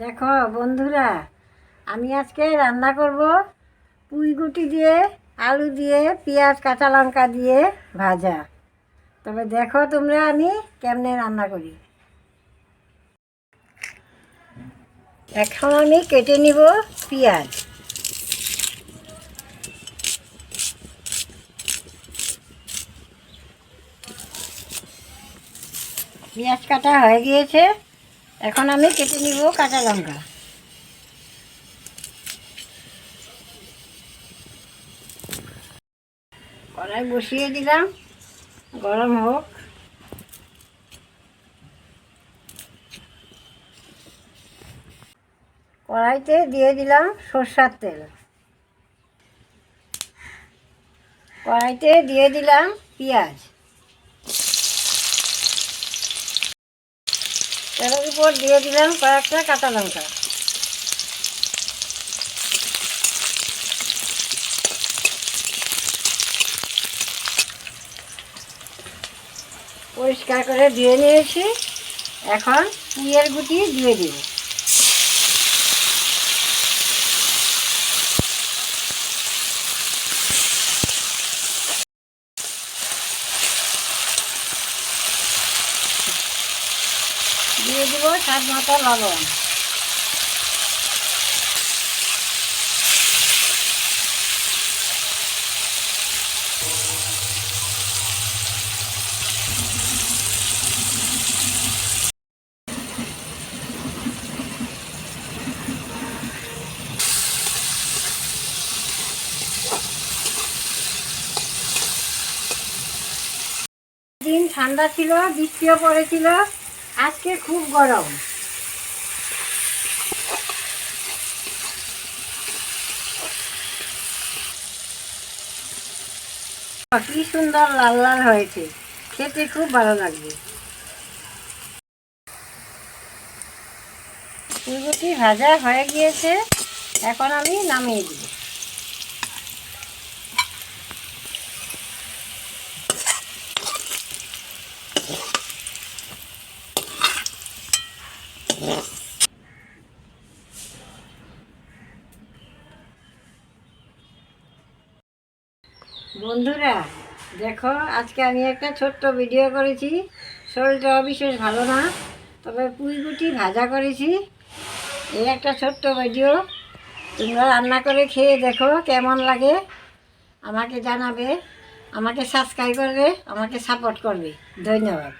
দেখো বন্ধুরা, আমি আজকে রান্না করব পুঁইগুটি দিয়ে, আলু দিয়ে, পেঁয়াজ, কাঁচা লঙ্কা দিয়ে ভাজা। তবে দেখো তোমরা আমি কেমনে রান্না করি। এখন আমি কেটে নিব পেঁয়াজ। পেঁয়াজ কাটা হয়ে গিয়েছে। এখন আমি কেটে নিব কাঁচা লঙ্কা। কড়াই বসিয়ে দিলাম, গরম হোক। কড়াইতে দিয়ে দিলাম সর্ষার তেল। কড়াইতে দিয়ে দিলাম পেঁয়াজ। তেলের উপর দিয়ে দিলাম কয়েকটা কাঁচা লঙ্কা। পরিষ্কার করে ধুয়ে নিয়েছি। এখন পুঁয়ের গুটি দিয়ে দিব। দিয়ে দিব স্বাদ মতো লবণ। ঠান্ডা ছিল বৃষ্টিও পড়েছিল। আজকে খুব গরম। কি সুন্দর লাল লাল হয়েছে। খেতে খুব ভালো লাগবে। ফুলকপি ভাজা হয়ে গিয়েছে। এখন আমি নামিয়ে দিব। বন্ধুরা, দেখো, আজকে আমি একটা ছোট্ট ভিডিও করেছি। শরীরটা বিশেষ ভালো না, তবে পুঁইগুটি ভাজা করেছি। এই একটা ছোট্ট ভিডিও তোমরা রান্না করে খেয়ে দেখো, কেমন লাগে। আমাকে জানাবে, আমাকে সাবস্ক্রাইব করবে, আমাকে সাপোর্ট করবে। ধন্যবাদ।